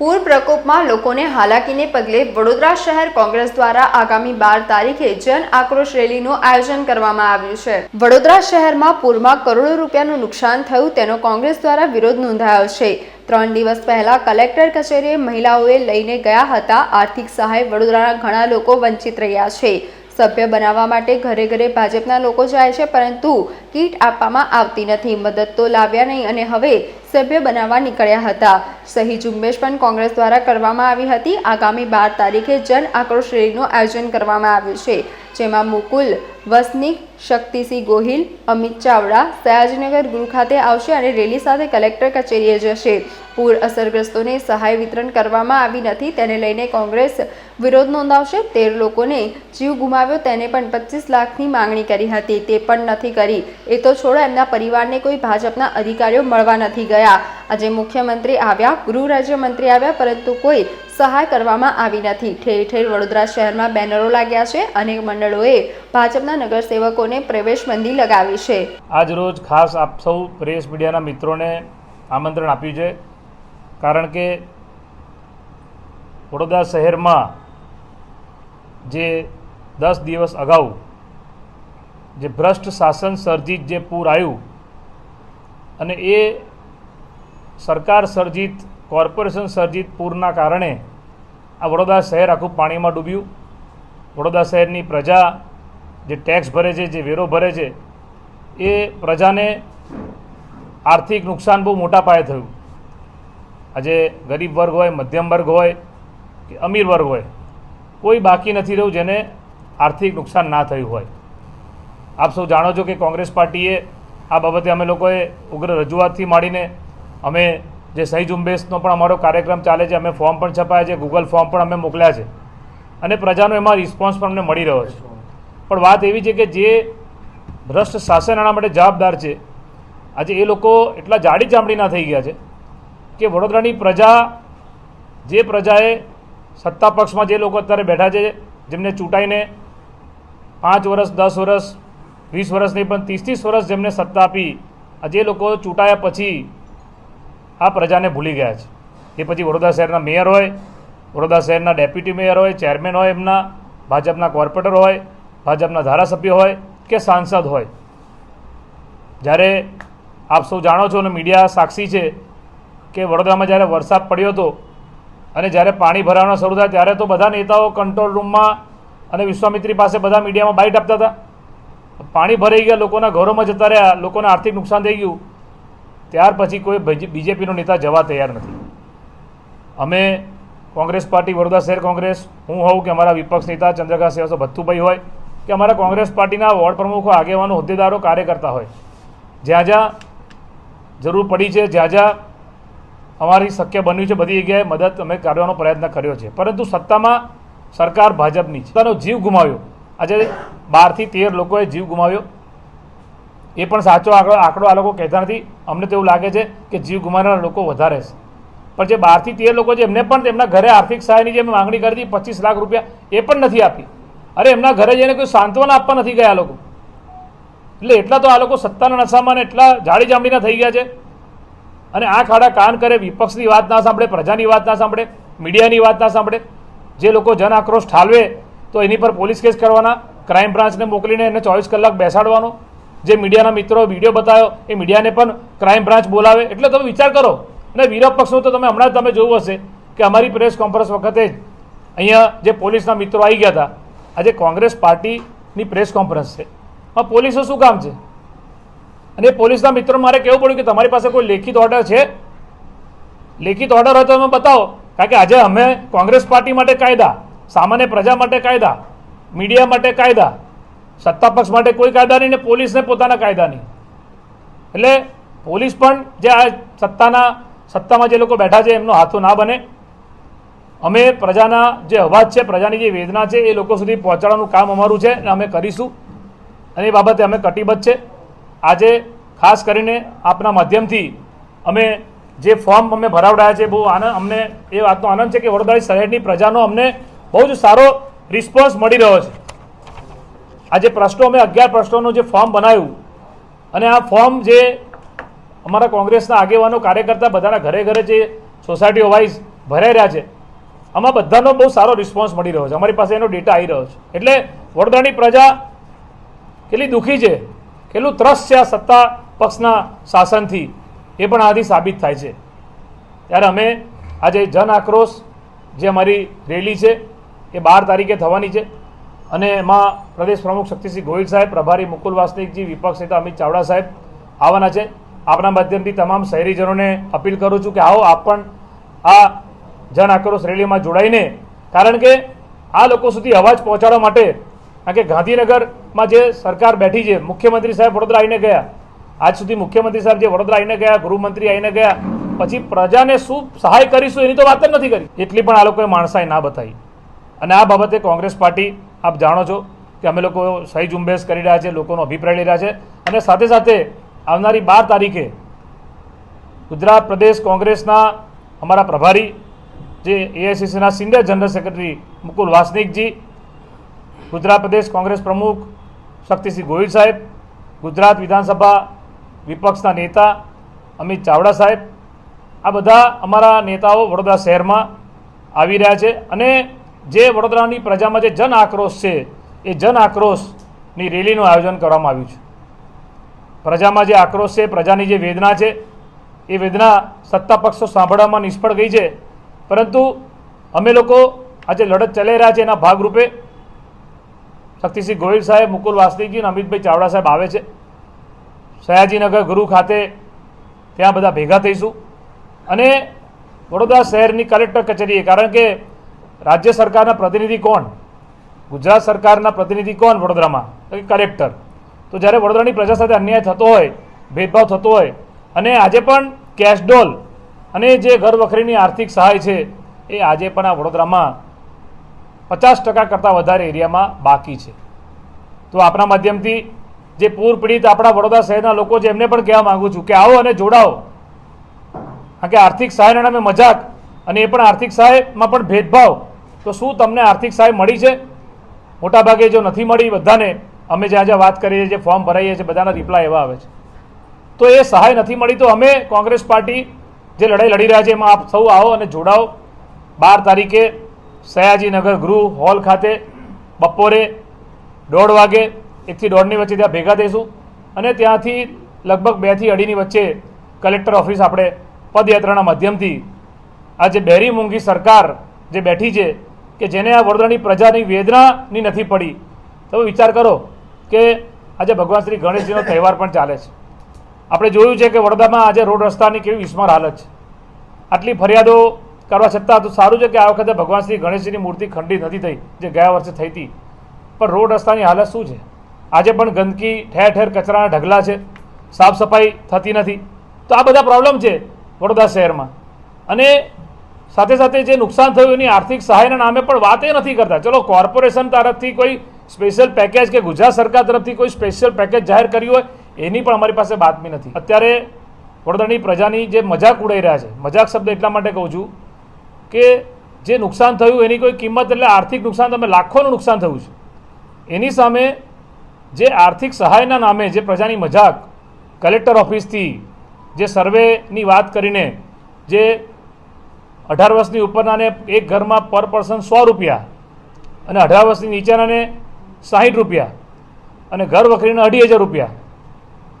પૂર પ્રકોપમાં લોકોને હાલાકીને પગલે વડોદરા શહેર કોંગ્રેસ દ્વારા આગામી બાર તારીખે જન આક્રોશ રેલીનું આયોજન કરવામાં આવ્યું છે. વડોદરા શહેરમાં પૂરમાં કરોડો રૂપિયાનું નુકસાન થયું તેનો કોંગ્રેસ દ્વારા વિરોધ નોંધાયો છે. ત્રણ દિવસ પહેલા કલેક્ટર કચેરીએ મહિલાઓએ લઈને ગયા હતા. આર્થિક સહાય વડોદરાના ઘણા લોકો વંચિત રહ્યા છે. સભ્ય બનાવવા માટે ઘરે ઘરે ભાજપના લોકો જાય છે, પરંતુ કીટ આપવામાં આવતી નથી. મદદ તો લાવ્યા નહીં અને હવે સભ્ય બનાવવા નીકળ્યા હતા. સહી ઝુંબેશ પણ કોંગ્રેસ દ્વારા કરવામાં આવી હતી. આગામી બાર તારીખે જન આક્રોશ રેલીનું આયોજન કરવામાં આવ્યું છે, જેમાં મુકુલ વસનિક શક્તિસિંહ ગોહિલ, અમિત ચાવડા સયાજીનગર ગૃહ ખાતે આવશે અને રેલી સાથે કલેક્ટર કચેરીએ જશે. પૂર અસરગ્રસ્તોને સહાય વિતરણ કરવામાં આવી નથી, તેને લઈને કોંગ્રેસ વિરોધ નોંધાવશે. તેર લોકોને જીવ ગુમાવ્યો, તેને પણ પચીસ લાખની માંગણી કરી હતી. તે પણ નથી કરી. એ તો છોડો એમના પરિવારને કોઈ ભાજપના અધિકારીઓ મળવા નથી ગયા. આજે મુખ્યમંત્રી આવ્યા, ગૃહ રાજ્યમંત્રી આવ્યા, પરંતુ કોઈ સહાય કરવામાં આવી નથી. ઠેર ઠેર વડોદરા શહેરમાં બેનરો લાગ્યા છે અનેક મંડળોએ ભાજપના નગરસેવકોને પ્રવેશબંધી લગાવી છે. આજ રોજ ખાસ આપ સૌ પ્રેસ મીડિયાના મિત્રોને આમંત્રણ આપ્યું છે. કારણ કે વડોદરા શહેરમાં જે દસ દિવસ અગાઉ જે ભ્રષ્ટ શાસન સર્જિત જે પૂર આવ્યું અને એ સરકાર સર્જિત, કોર્પોરેશન સર્જિત પૂરના કારણે આ વડોદરા શહેર આખું પાણીમાં ડૂબ્યું. વડોદરા શહેરની પ્રજા જે ટેક્સ ભરે છે, જે વેરો ભરે છે, એ પ્રજાને આર્થિક નુકસાન બહુ મોટા પાયે થયું. આજે ગરીબ વર્ગ હોય, મધ્યમ વર્ગ હોય કે અમીર વર્ગ હોય, કોઈ બાકી નથી રહ્યું જેને આર્થિક નુકસાન ના થયું હોય. આપ સૌ જાણો છો કે કોંગ્રેસ પાર્ટીએ આ બાબતે અમે લોકોએ ઉગ્ર રજૂઆતથી માંડીને અમે જે સહી ઝુંબેશનો પણ અમારો કાર્યક્રમ ચાલે છે, અમે ફોર્મ પણ છપાયા છે, ગૂગલ ફોર્મ પણ અમે મોકલ્યા છે. અને પ્રજાનો એમાં રિસ્પોન્સ પણ અમને મળી રહ્યો છે. પણ વાત એવી છે કે જે ભ્રષ્ટ શાસન આના માટે જવાબદાર છે, આજે એ લોકો એટલા જાડી ચામડીના થઈ ગયા છે કે વડોદરાની પ્રજા, જે પ્રજાએ સત્તા પક્ષમાં જે લોકો અત્યારે બેઠા છે, જેમને ચૂંટાઈને પાંચ વર્ષ, દસ વર્ષ, વીસ વર્ષ નહીં, પણ ત્રીસ ત્રીસ વર્ષ જેમને સત્તા આપી આ જે લોકો ચૂંટાયા પછી આ પ્રજાને ભૂલી ગયા છે. એ પછી વડોદરા શહેરના મેયર હોય, વડોદરા શહેરના ડેપ્યુટી મેયર હોય, ચેરમેન હોય એમના, ભાજપના કોર્પોરેટર હોય ભાજપના ધારાસભ્ય હોય કે સાંસદ હોય. જ્યારે આપ સૌ જાણો છો અને મીડિયા સાક્ષી છે કે વડોદરામાં જ્યારે વરસાદ પડ્યો હતો અને જ્યારે પાણી ભરાવાનો શરૂ થાય, ત્યારે તો બધા નેતાઓ કંટ્રોલ રૂમમાં અને વિશ્વામિત્રી પાસે બધા મીડિયામાં બાઇટ આપતા હતા. પાણી ભરાઈ ગયા, લોકોના ઘરોમાં જતા રહ્યા, લોકોને આર્થિક નુકસાન થઈ ગયું. ત્યાર પછી કોઈ બીજેપીનો નેતા જવા તૈયાર નથી. અમે કોંગ્રેસ પાર્ટી, વડોદરા શહેર કોંગ્રેસ, હું હોઉં કે અમારા વિપક્ષ નેતા ચંદ્રકાંત સેવાસો ભથ્થુભાઈ હોય કે અમારા કોંગ્રેસ પાર્ટીના વોર્ડ પ્રમુખો આગેવાનો, હોદ્દેદારો, કાર્યકર્તા હોય. જ્યાં જ્યાં જરૂર પડી છે, જ્યાં જ્યાં અમારી શક્ય બન્યું છે, બધી જગ્યાએ મદદ અમે કરવાનો પ્રયત્ન કર્યો છે. પરંતુ સત્તામાં સરકાર ભાજપની છે પોતાનો જીવ ગુમાવ્યો. આજે બારથી તેર લોકોએ જીવ ગુમાવ્યો. એ પણ સાચો આંકડો આંકડો આ લોકો કહેતા નથી. અમને તો એવું લાગે છે કે જીવ ગુમાવનારા લોકો વધારે છે. પણ જે બારથી તેર લોકો છે, એમને પણ તેમના ઘરે આર્થિક સહાયની જે માંગણી કરી હતી, પચીસ લાખ રૂપિયા, એ પણ નથી આપી. અરે એમના ઘરે જઈને કોઈ સાંત્વના આપવા નથી ગયા લોકો. એટલે એટલા તો આ લોકો સત્તાના નશામાં એટલા જાડી જાંબડીના થઈ ગયા છે. અને આ ખાડા કાન કરે, વિપક્ષની વાત ના સાંભળે, પ્રજાની વાત ના સાંભળે, મીડિયાની વાત ના સાંભળે. જે લોકો જન આક્રોશ ઠાલવે, તો એની પર પોલીસ કેસ કરવાના, ક્રાઇમ બ્રાન્ચને મોકલીને એને ચોવીસ કલાક બેસાડવાનો. જે મીડિયાના મિત્રો વીડિયો બતાવ્યો, એ મીડિયાને પણ ક્રાઇમ બ્રાન્ચ બોલાવે. એટલે તમે વિચાર કરો. અને વિરોધ પક્ષનું તો તમે હમણાં જ તમે જોયું હશે કે અમારી પ્રેસ કોન્ફરન્સ વખતે જ અહીંયા જે પોલીસના મિત્રો આવી ગયા હતા આજે કોંગ્રેસ પાર્ટીની પ્રેસ કોન્ફરન્સ છે. હા પોલીસો શું કામ છે? અને પોલીસના મિત્રો મારે કહેવું પડ્યું કે તમારી પાસે કોઈ લેખિત ઓર્ડર છે? લેખિત ઓર્ડર હોય તો તમે બતાવો. કારણ કે આજે અમે કોંગ્રેસ પાર્ટી માટે કાયદા, સામાન્ય પ્રજા માટે કાયદા, મીડિયા માટે કાયદા, સત્તા પક્ષ માટે કોઈ કાયદા નહીં ને પોલીસને પોતાના કાયદા નહીં એટલે પોલીસ પણ જે આ સત્તાના, સત્તામાં જે લોકો બેઠા છે એમનો હાથો ના બને. અમે પ્રજાના જે અવાજ છે, પ્રજાની જે વેદના છે, એ લોકો સુધી પહોંચાડવાનું કામ અમારું છે અને અમે કરીશું. અને એ બાબતે અમે કટિબદ્ધ છે. આજે ખાસ કરીને આપના માધ્યમથી અમે જે ફોર્મ અમે ભરાવડાયા છે, બહુ આનંદ, અમને એ વાતનો આનંદ છે કે વડોદરા શહેરની પ્રજાનો અમને બહુ જ સારો રિસ્પોન્સ મળી રહ્યો છે. આજે પ્રશ્નો, અમે અગિયાર પ્રશ્નોનું જે ફોર્મ બનાવ્યું અને આ ફોર્મ જે અમારા કોંગ્રેસના આગેવાનો, કાર્યકર્તા બધાના ઘરે ઘરે જે સોસાયટીઓ વાઇઝ ભરાઈ રહ્યા છે આમાં બધાનો બહુ સારો રિસ્પોન્સ મળી રહ્યો છે. અમારી પાસે એનો ડેટા આવી રહ્યો છે. એટલે વડોદરાની પ્રજા કેટલી દુઃખી છે. કેટલું ત્રસ છે આ સત્તા પક્ષના શાસનથી. એ પણ આથી સાબિત થાય છે. ત્યારે અમે આજે જન આક્રોશ જે અમારી રેલી છે, એ બાર તારીખે થવાની છે. અને એમાં પ્રદેશ પ્રમુખ શક્તિસિંહ ગોહિલ સાહેબ, પ્રભારી મુકુલ વાસનિકજી, વિપક્ષ નેતા અમિત ચાવડા સાહેબ આવવાના છે. આપણા માધ્યમથી તમામ શહેરીજનોને અપીલ કરું છું કે આવો આપ પણ આ જન આક્રોશ રેલીમાં જોડાઈને, કારણ કે આ લોકો સુધી અવાજ પહોંચાડવા માટે, કારણ કે ગાંધીનગરમાં જે સરકાર બેઠી છે, મુખ્યમંત્રી સાહેબ વડોદરા આવીને ગયા, આજ સુધી મુખ્યમંત્રી સાહેબ જે વડોદરા આવીને ગયા, ગૃહમંત્રી આવીને ગયા, પછી પ્રજાને શું સહાય કરીશું એની તો વાત જ નથી કરી. એટલી પણ આ લોકોએ માણસાઈ ના બતાવી. અને આ બાબતે કોંગ્રેસ પાર્ટી, આપ જાણો છો કે અમે લોકો સહી ઝુંબેશ કરી રહ્યા છે, લોકોનો અભિપ્રાય લઈ રહ્યા છે, અને સાથે સાથે આવનારી બાર તારીખે ગુજરાત પ્રદેશ કોંગ્રેસના અમારા પ્રભારી જે એઆઈસીસીના senior general secretary Mukul વાસનિકજી, Gujarat પ્રદેશ કોંગ્રેસ પ્રમુખ શક્તિસિંહ ગોહિલ સાહેબ, ગુજરાત વિધાનસભા વિપક્ષના નેતા અમિત ચાવડા સાહેબ, આ બધા અમારા નેતાઓ વડોદરા શહેરમાં આવી રહ્યા છે અને જે વડોદરાની પ્રજામાં જે જન આક્રોશ છે, એ જન આક્રોશની રેલીનું આયોજન કરવામાં આવ્યું છે. પ્રજામાં જે આક્રોશ છે, પ્રજાની જે વેદના છે, એ વેદના સત્તા પક્ષો સાંભળવામાં નિષ્ફળ ગઈ છે. પરંતુ અમે લોકો આજે લડત ચલાવી રહ્યા છે એના ભાગરૂપે શક્તિસિંહ ગોહિલ સાહેબ, મુકુલ વાસનિકજી અને અમિતભાઈ ચાવડા સાહેબ આવે છે. સયાજીનગર ગુરુ ખાતે ત્યાં બધા ભેગા થઈશું. અને વડોદરા શહેરની કલેક્ટર કચેરીએ, કારણ કે રાજ્ય સરકારના પ્રતિનિધિ કોણ? ગુજરાત સરકારના પ્રતિનિધિ કોણ વડોદરામાં? કે કલેક્ટર. તો જ્યારે વડોદરાની પ્રજા સાથે અન્યાય થતો હોય, ભેદભાવ થતો હોય, અને આજે પણ કેશડોલ અને જે ઘર વખરીની આર્થિક સહાય છે, એ આજે પણ આ વડોદરામાં પચાસ ટકા કરતાં વધારે એરિયામાં બાકી છે. તો આપણા માધ્યમથી જે પૂર પીડિત આપણા વડોદરા શહેરના લોકો છે, એમને પણ કહેવા માગું છું કે આવો અને જોડાઓ. કારણ કે આર્થિક સહાયના નામે મજાક અને એ પણ આર્થિક સહાયમાં પણ ભેદભાવ. તો શું તમને આર્થિક સહાય મળી છે? મોટાભાગે જો નથી મળી, બધાને અમે જ્યાં જ્યાં વાત કરીએ છીએ ફોર્મ ભરાઈએ છીએ, બધાના રિપ્લાય એવા આવે છે. તો એ સહાય નથી મળી, તો અમે કોંગ્રેસ પાર્ટી જે લડાઈ લડી રહ્યા છે, એમાં આપ સૌ આવો અને જોડાઓ. બાર તારીખે સયાજીનગર ગૃહ હોલ ખાતે બપોરે દોઢ વાગે એકથી દોઢની વચ્ચે ત્યાં ભેગા થઈશું અને ત્યાંથી લગભગ બેથી અઢીની વચ્ચે કલેક્ટર ઓફિસ આપણે પદયાત્રાના માધ્યમથી આ જે બેરી મૂંગી સરકાર જે બેઠી છે કે જેને આ વડોદરાની પ્રજાની વેદનાની નથી પડી. તમે વિચાર કરો કે આજે ભગવાન શ્રી ગણેશજીનો તહેવાર પણ ચાલે છે. આપણે જોયું છે કે વડોદરામાં આજે રોડ રસ્તાની કેવી વિસ્માર હાલત છે. આટલી ફરિયાદો કરવા છતાં તો સારું છે કે આ વખતે ભગવાન શ્રી ગણેશજીની મૂર્તિ ખંડિત નથી થઈ, જે ગયા વર્ષે થઈ હતી. પણ રોડ રસ્તાની હાલત શું છે? આજે પણ ગંદકી, ઠેર ઠેર કચરાના ઢગલા છે, સાફ સફાઈ થતી નથી. તો આ બધા પ્રોબ્લેમ છે વડોદરા શહેરમાં. અને સાથે સાથે જે નુકસાન થયું એની આર્થિક સહાયના નામે પણ વાત એ નથી કરતા. ચલો, કોર્પોરેશન તરફથી કોઈ સ્પેશિયલ પેકેજ કે ગુજરાત સરકાર તરફથી કોઈ સ્પેશિયલ પેકેજ જાહેર કર્યું હોય એની પણ અમારી પાસે બાતમી નથી. અત્યારે વડોદરાની પ્રજાની જે મજાક ઉડાઈ રહ્યા છે, મજાક શબ્દ એટલા માટે કહું છું કે જે નુકસાન થયું એની કોઈ કિંમત એટલે આર્થિક નુકસાન તમે લાખોનું નુકસાન થયું છે. એની સામે જે આર્થિક સહાયના નામે જે પ્રજાની મજાક, કલેક્ટર ઓફિસથી જે સર્વેની વાત કરીને જે અઢાર વર્ષની ઉપરનાને એક ઘરમાં પર પર્સન સો રૂપિયા અને અઢાર વર્ષની નીચેનાને સાહીઠ રૂપિયા અને ઘર વખરીને અઢી હજાર રૂપિયા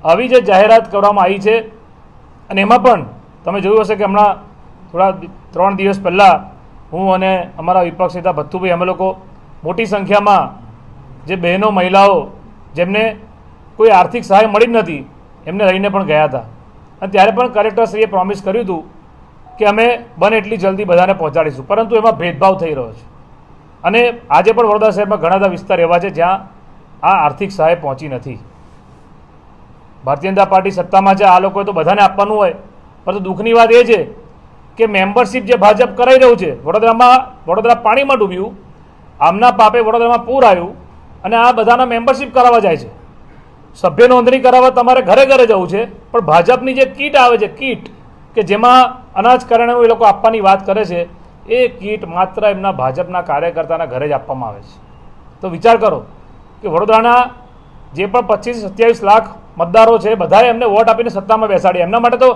આવી જે જાહેરાત કરવામાં આવી છે, અને એમાં પણ તમે જોયું હશે કે હમણાં થોડા ત્રણ દિવસ પહેલાં હું અને અમારા વિપક્ષ નેતા ભથ્થુભાઈ, અમે લોકો મોટી સંખ્યામાં જે બહેનો, મહિલાઓ જેમને કોઈ આર્થિક સહાય મળી જ નથી, એમને લઈને પણ ગયા હતા. અને ત્યારે પણ કલેક્ટરશ્રીએ પ્રોમિસ કર્યું હતું કે અમે બને એટલી જલ્દી બધાને પહોંચાડીશું, પરંતુ એમાં ભેદભાવ થઈ રહ્યો છે. અને આજે પણ વડોદરા શહેરમાં ઘણા બધા વિસ્તાર એવા છે જ્યાં આ આર્થિક સહાય પહોંચી નથી. ભારતીય જનતા પાર્ટી સત્તામાં છે, આ લોકોએ તો બધાને આપવાનું હોય. પરંતુ દુઃખની વાત એ છે કે મેમ્બરશિપ જે ભાજપ કરાઈ રહ્યું છે, વડોદરામાં, વડોદરા પાણીમાં ડૂબ્યું, આમના પાપે વડોદરામાં પૂર આવ્યું અને આ બધાના મેમ્બરશિપ કરાવવા જાય છે. સભ્ય નોંધણી કરાવવા તમારે ઘરે ઘરે જવું છે, પણ ભાજપની જે કીટ આવે છે, કીટ, કે જેમાં અનાજ કરિયાણાનું એ લોકો આપવાની વાત કરે છે, એ કીટ માત્ર એમના ભાજપના કાર્યકર્તાના ઘરે જ આપવામાં આવે છે. તો વિચાર કરો કે વડોદરાના જે પણ પચીસ સત્યાવીસ લાખ મતદારો છે, બધાએ એમને વોટ આપીને સત્તામાં બેસાડી. એમના માટે તો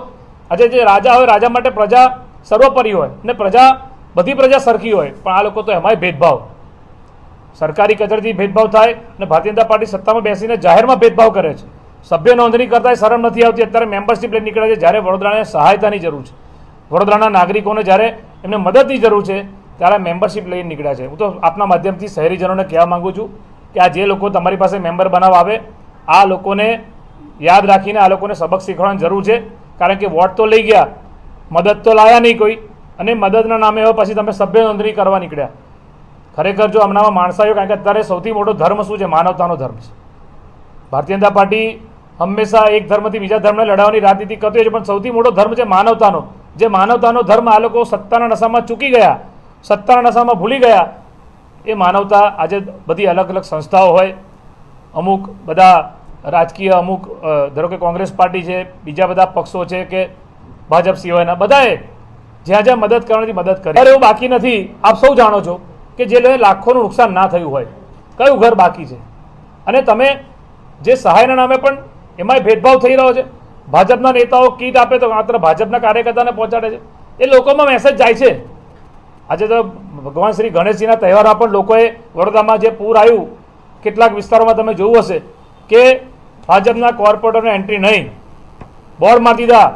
આજે જે રાજા હોય, રાજા માટે પ્રજા સર્વોપરી હોય ને પ્રજા, બધી પ્રજા સરખી હોય, પણ આ લોકો તો એમાંય ભેદભાવ. સરકારી કચેરીથી ભેદભાવ થાય અને ભારતીય જનતા પાર્ટી સત્તામાં બેસીને જાહેરમાં ભેદભાવ કરે છે. સભ્ય નોંધણી કરતા શરમ નથી આવતી. અત્યારે મેમ્બરશીપ લઈને નીકળે છે, જ્યારે વડોદરાને સહાયતાની જરૂર છે. વડોદરાના નાગરિકોને જ્યારે એમને મદદની જરૂર છે, ત્યારે મેમ્બરશિપ લઈને નીકળ્યા છે. હું તો આપના માધ્યમથી શહેરીજનોને કહેવા માંગુ છું કે આ જે લોકો તમારી પાસે મેમ્બર બનાવવા આવે, આ લોકોને યાદ રાખીને આ લોકોને સબક શીખવાની જરૂર છે. કારણ કે વોટ તો લઈ ગયા, મદદ તો લાયા નહીં કોઈ, અને મદદના નામે હવે પછી તમે સભ્ય નોંધણી કરવા નીકળ્યા. ખરેખર જો હમણાં માણસાયો, કારણ કે અત્યારે સૌથી મોટો ધર્મ શું છે? માનવતાનો ધર્મ છે. ભારતીય જનતા પાર્ટી હંમેશા એક ધર્મથી બીજા ધર્મને લડાવવાની રાજનીતિ કરતી હોય છે, પણ સૌથી મોટો ધર્મ છે માનવતાનો. જે માનવતાનો ધર્મ આ લોકો સત્તાના નશામાં ચૂકી ગયા, સત્તાના નશામાં ભૂલી ગયા. એ માનવતા આજે બધી અલગ અલગ સંસ્થાઓ હોય, અમુક બધા રાજકીય અમુક ધારો કે કોંગ્રેસ પાર્ટી છે, બીજા બધા પક્ષો છે કે ભાજપ સિવાયના, બધાએ જ્યાં જ્યાં મદદ કરવાની મદદ કરી. એવું બાકી નથી. આપ સૌ જાણો છો કે જે લોકોને લાખોનું નુકસાન ના થયું હોય, કયું ઘર બાકી છે? અને તમે જે સહાયના નામે પણ એમાંય ભેદભાવ થઈ રહ્યો છે, ભાજપના નેતાઓ કીટ આપે તો માત્ર ભાજપના કાર્યકર્તાને પહોંચાડે છે. એ લોકોમાં મેસેજ જાય છે. આજે તો ભગવાન શ્રી ગણેશજીના તહેવારમાં પણ લોકોએ વડોદરામાં જે પૂર આવ્યું, કેટલાક વિસ્તારોમાં તમે જોયું હશે કે ભાજપના કોર્પોરેટરને એન્ટ્રી નહીં. બોર્ડ માતીદા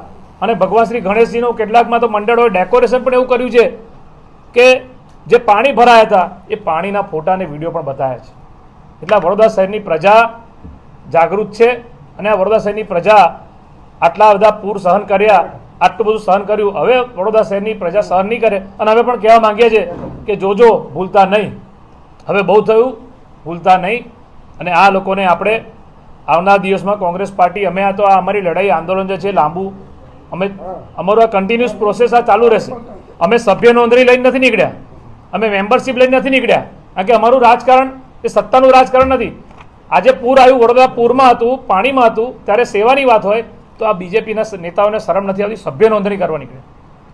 અને ભગવાન શ્રી ગણેશજીનું કેટલાકમાં તો મંડળોએ ડેકોરેશન પણ એવું કર્યું છે કે જે પાણી ભરાયા હતા, એ પાણીના ફોટા અને વીડિયો પણ બતાવ્યા છે. એટલે વડોદરા શહેરની પ્રજા જાગૃત છે અને આ વડોદરા શહેરની પ્રજા આટલા બધા પૂર સહન કર્યા, આટલું બધું સહન કર્યું. હવે વડોદરા શહેરની પ્રજા સહન નહીં કરે. અને હવે પણ કહેવા માંગીએ છીએ કે જોજો, ભૂલતા નહીં. હવે બહુ થયું, ભૂલતા નહીં. અને આ લોકોને આપણે આવનાર દિવસમાં કોંગ્રેસ પાર્ટી, અમે આ તો આ અમારી લડાઈ આંદોલન જે છે, લાંબુ, અમે, અમારું આ કન્ટિન્યુઅસ પ્રોસેસ આ ચાલુ રહેશે. અમે સભ્ય નોંધણી લઈને નથી નીકળ્યા. અમે મેમ્બરશિપ લઈને નથી નીકળ્યા. કારણ કે અમારું રાજકારણ એ સત્તાનું રાજકારણ નથી. આજે પૂર આવ્યું, વડોદરા પૂરમાં હતું, પાણીમાં હતું, ત્યારે સેવાની વાત હોય, તો આ બીજેપીના નેતાઓને શરમ નથી આવતી, સભ્ય નોંધણી કરવા નીકળ્યા.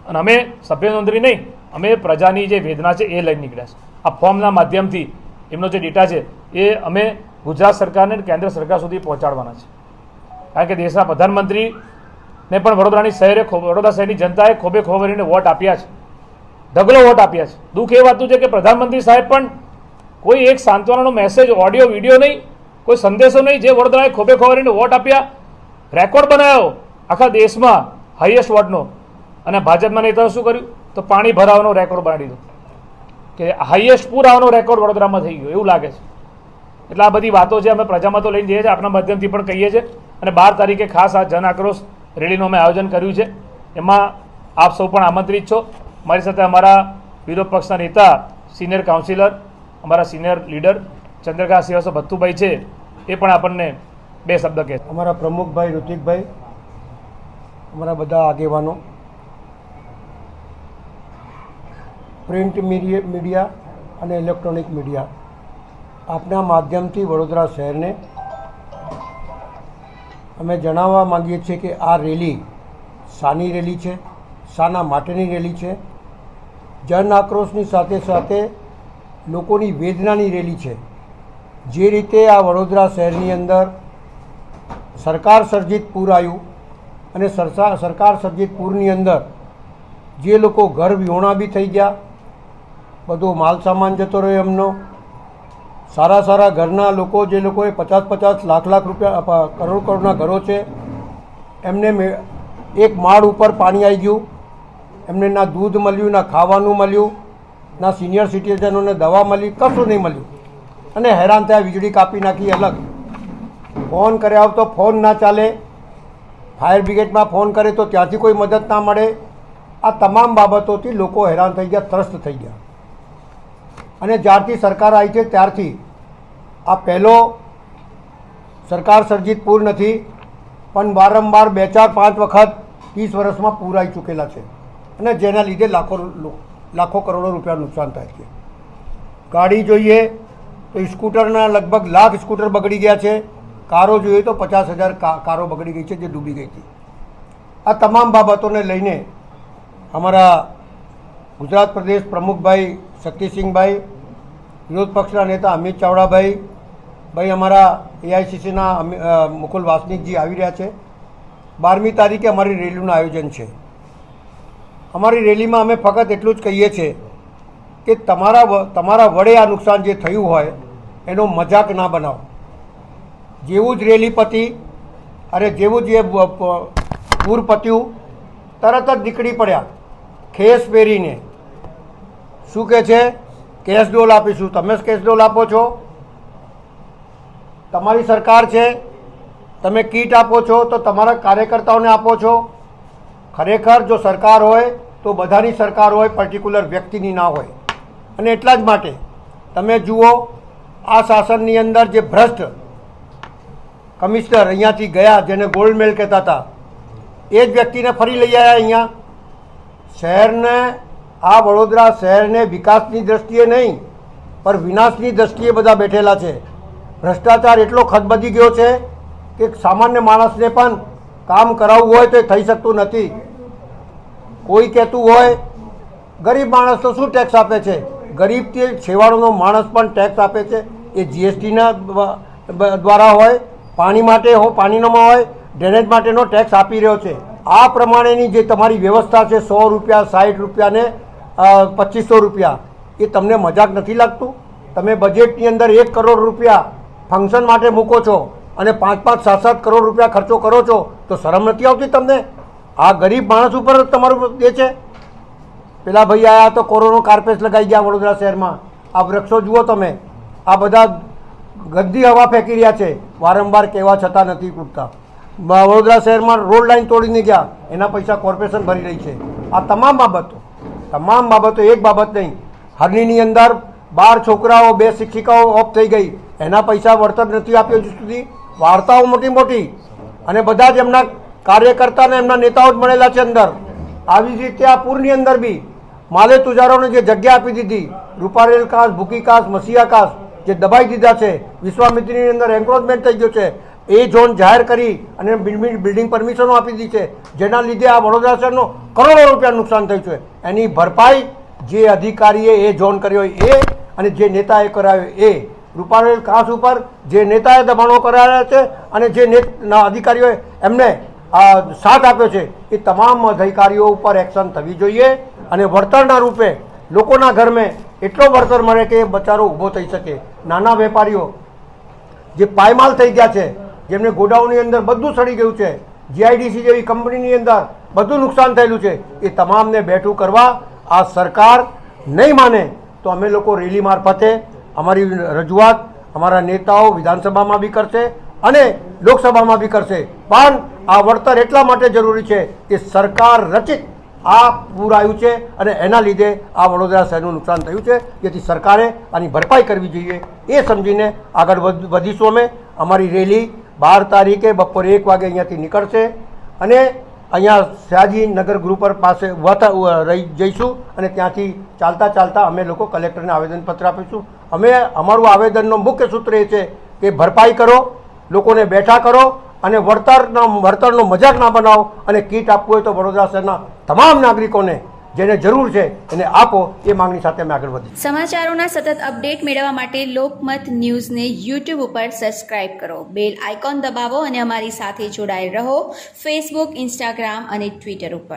અને અમે સભ્ય નોંધણી નહીં, અમે પ્રજાની જે વેદના છે એ લઈને નીકળ્યા છે. આ ફોર્મના માધ્યમથી એમનો જે ડેટા છે, એ અમે ગુજરાત સરકારને કેન્દ્ર સરકાર સુધી પહોંચાડવાના છે. કારણ કે દેશના પ્રધાનમંત્રીને પણ વડોદરાની શહેરે વડોદરા શહેરની જનતાએ ખોબે ખોબરીને વોટ આપ્યા છે. ઢગલો વોટ આપ્યા છે. દુઃખ એ વાતનું છે કે પ્રધાનમંત્રી સાહેબ પણ કોઈ એક સાંત્વનાનો મેસેજ ઓડિયો વીડિયો નહીં, કોઈ સંદેશો નહીં જે વડોદરાએ ખોબે ખોબરીને વોટ આપ્યા. રેકોર્ડ બનાવ્યો આખા દેશમાં હાઈએસ્ટ વોટનો. અને ભાજપના નેતાઓ શું કર્યું? તો પાણી ભરાવાનો રેકોર્ડ બનાવી દીધો. કે હાઈએસ્ટ પૂર આવવાનો રેકોર્ડ વડોદરામાં થઈ ગયો. એવું લાગે છે. એટલે આ બધી વાતો છે અમે પ્રજામાં તો લઈને જઈએ છીએ આપણા માધ્યમથી પણ કહીએ છીએ. અને બાર તારીખે ખાસ આ જન આક્રોશ રેલીનું અમે આયોજન કર્યું છે. એમાં આપ સૌ પણ આમંત્રિત છો. મારી સાથે અમારા વિરોધ પક્ષના નેતા, સિનિયર કાઉન્સિલર, અમારા સિનિયર લીડર, ચંદ્રકાંત શ્રીવાસ્તવ ભથ્થુભાઈ છે, એ પણ આપણને બે શબ્દ કહે અમારા પ્રમુખભાઈ ઋતિકભાઈ, અમારા બધા આગેવાનો, પ્રિન્ટ મીડિયા અને ઇલેક્ટ્રોનિક મીડિયા. આપના માધ્યમથી વડોદરા શહેરને અમે જણાવવા માંગીએ છીએ કે આ રેલી શાની રેલી છે શાના માટેની રેલી છે. જન આક્રોશની સાથે સાથે લોકોની વેદનાની રેલી છે. જે રીતે આ વડોદરા શહેરની અંદર સરકાર સર્જિત પૂર આવ્યું અને સરકાર સર્જિત પૂરની અંદર જે લોકો ઘર વિહોણા બી થઈ ગયા, બધો માલ સામાન જતો રહ્યો એમનો. સારા સારા ઘરના લોકો જે લોકોએ પચાસ પચાસ લાખ લાખ રૂપિયા કરોડ કરોડના ઘરો છે, એમને એક માળ ઉપર પાણી આવી ગયું. એમને ના દૂધ મળ્યું, ના ખાવાનું મળ્યું, ના સિનિયર સિટીઝનોને દવા મળી, કશું નહીં મળ્યું. અને હેરાન થયા, વીજળી કાપી નાખી, અલગ. ફોન કર્યા તો ફોન ના ચાલે. ફાયર બ્રિગેડમાં ફોન કરે તો ત્યાંથી કોઈ મદદ ના મળે. આ તમામ બાબતોથી લોકો હેરાન થઈ ગયા, ત્રસ્ત થઈ ગયા. અને જ્યારથી સરકાર આવી છે, ત્યારથી આ પહેલો સરકાર સર્જિત પૂર નથી, પણ વારંવાર બે ચાર પાંચ વખત ત્રીસ વર્ષમાં પૂર આવી ચૂકેલા છે. અને જેના લીધે લાખો લાખો કરોડો રૂપિયા નુકસાન થાય છે. ગાડી જોઈએ તો સ્કૂટરના લગભગ લાખ સ્કૂટર બગડી ગયા છે. કારો જોઈએ તો પચાસ હજાર કારો બગડી ગઈ છે જે ડૂબી ગઈ હતી આ તમામ બાબતોને લઈને અમારા ગુજરાત પ્રદેશ પ્રમુખભાઈ શક્તિસિંહભાઈ વિરોધ પક્ષના નેતા અમિત ચાવડાભાઈ, ભાઈ અમારા એઆઈસીસીના મુકુલ વાસનિકજી આવી રહ્યા છે. બારમી તારીખે અમારી રેલીનું આયોજન છે. અમારી રેલીમાં અમે ફક્ત એટલું જ કહીએ છીએ કે તમારા તમારા વડે આ નુકસાન જે થયું હોય, એનો મજાક ના બનાવો. જેવું જ રેલી પતી, અરે જેવું જ એ પૂર પત્યું, તરત જ નીકળી પડ્યા. ખેસ પહેરીને. શું કહે છે? કેશ ડોલ આપીશું. તમે જ કેશ ડોલ આપો છો. તમારી સરકાર છે. તમે કીટ આપો છો તો તમારા કાર્યકર્તાઓને આપો છો. ખરેખર જો સરકાર હોય તો બધાની સરકાર હોય પર્ટિક્યુલર વ્યક્તિની ના હોય. અને એટલા જ માટે તમે જુઓ, આ શાસનની અંદર જે ભ્રષ્ટ કમિશનર અહીંયાથી ગયા, જેને ગોલ્ડ મેલ કહેતા હતા, એ જ વ્યક્તિને ફરી લઈ આવ્યા અહીંયા. શહેરને આ વડોદરા શહેરને વિકાસની દ્રષ્ટિએ નહીં, પણ વિનાશની દ્રષ્ટિએ બધા બેઠેલા છે. ભ્રષ્ટાચાર એટલો ખદબદી ગયો છે કે સામાન્ય માણસને પણ કામ કરાવવું હોય તો થઈ શકતું નથી. કોઈ કહેતું હોય, ગરીબ માણસ તો શું ટેક્સ આપે છે? ગરીબથી છેવાડોનો માણસ પણ ટેક્સ આપે છે. એ જીએસટીના દ્વારા હોય, પાણી માટે હો, પાણીનોમાં હોય ડ્રેનેજ માટેનો ટેક્સ આપી રહ્યો છે. આ પ્રમાણેની જે તમારી વ્યવસ્થા છે, સો રૂપિયા સાઠ રૂપિયા ને પચીસો રૂપિયા. એ તમને મજાક નથી લાગતું? તમે બજેટની અંદર એક કરોડ રૂપિયા ફંક્શન માટે મૂકો છો અને પાંચ પાંચ સાત સાત કરોડ રૂપિયા ખર્ચો કરો છો, તો શરમ નથી આવતી તમને? આ ગરીબ માણસ ઉપર તમારું એ છે? પેલા ભાઈ આયા તો કોરોનો કાર્પેટ લગાઈ ગયા વડોદરા શહેરમાં. આ વૃક્ષો જુઓ તમે. આ બધા ગંદી હવા ફેંકી રહ્યા છે. વારંવાર કહેવા છતાં નથી તૂટતા. વડોદરા શહેરમાં રોડ લાઈન તોડીને ગયા. એના પૈસા કોર્પોરેશન ભરી રહી છે. આ તમામ બાબતો. તમામ બાબતો એક બાબત નહીં. હરણીની અંદર બાર છોકરાઓ, બે શિક્ષિકાઓ ઓફ થઈ ગઈ. એના પૈસા વળતર નથી આપ્યો હજુ સુધી. વાર્તાઓ મોટી મોટી અને બધા જ એમના કાર્યકર્તા અને એમના નેતાઓ જ મળેલા છે અંદર. આવી જ રીતે આ પૂરની અંદર બી માલે તુજારોને જે જગ્યા આપી દીધી, રૂપારેલ કાસ, ભૂકી કાસ મસીયા કાસ, જે દબાઈ દીધા છે, વિશ્વામિત્રીની અંદર એન્ક્રોચમેન્ટ થઈ ગયો છે એ ઝોન જાહેર કરી અને બિલ્ડિંગ પરમિશનો આપી દીધી છે. જેના લીધે આ વડોદરા શહેરનો કરોડો રૂપિયા નુકસાન થયું છે. એની ભરપાઈ જે અધિકારીએ એ ઝોન કર્યો એ અને જે નેતાએ કરાવ્યો એ. રૂપારેલ કાસ ઉપર જે નેતાએ દબાણો કરાવ્યા છે અને જે અધિકારીઓએ એમને સાથ આપ્યો છે, એ તમામ અધિકારીઓ ઉપર એક્શન થવી જોઈએ અને વળતરના રૂપે લોકોના ઘરમાં એટલો વળતર મળે કે બચારો ઊભો થઈ શકે. નાના વેપારીઓ જે પાયમાલ થઈ ગયા છે જેમને ગોડાઉનની અંદર બધું સડી ગયું છે જીઆઈડીસી જેવી કંપનીની અંદર બધું નુકસાન થયેલું છે, એ તમામને બેઠું કરવા આ સરકાર નહીં માને તો અમે લોકો રેલી મારફતે અમારી રજૂઆત અમારા નેતાઓ વિધાનસભામાં બી કરશે અને લોકસભામાં બી કરશે. પણ આ વળતર એટલા માટે જરૂરી છે કે સરકાર રચિત આ પૂર આવ્યું છે અને એના લીધે આ વડોદરા શહેરનું નુકસાન થયું છે. જેથી સરકારે આની ભરપાઈ કરવી જોઈએ, એ સમજીને આગળ વધ- વધીશું અમે. અમારી રેલી બાર તારીખે બપોરે એક વાગે અહીંયાથી નીકળશે અને અહીંયા શાહજી નગર ગૃહ પર પાસે વતા રહી જઈશું અને ત્યાંથી ચાલતા ચાલતા અમે લોકો કલેક્ટરને આવેદનપત્ર આપીશું. અમે, અમારું આવેદનનો મુખ્ય સૂત્ર એ છે કે ભરપાઈ કરો, લોકોને બેઠા કરો અને વળતરના, વળતરનો મજાક ના બનાવો અને કીટ આપવું હોય તો વડોદરા શહેરના તમામ નાગરિકોને જેને જરૂર છે એને આપો, એ માંગણી સાથે અમે આગળ વધીએ સમાચારોના સતત અપડેટ મેળવવા માટે લોકમત ન્યૂઝને યુટ્યુબ ઉપર સબસ્ક્રાઇબ કરો. બેલ આઇકોન દબાવો અને અમારી સાથે જોડાયેલ રહો ફેસબુક, ઇન્સ્ટાગ્રામ અને ટ્વિટર ઉપર.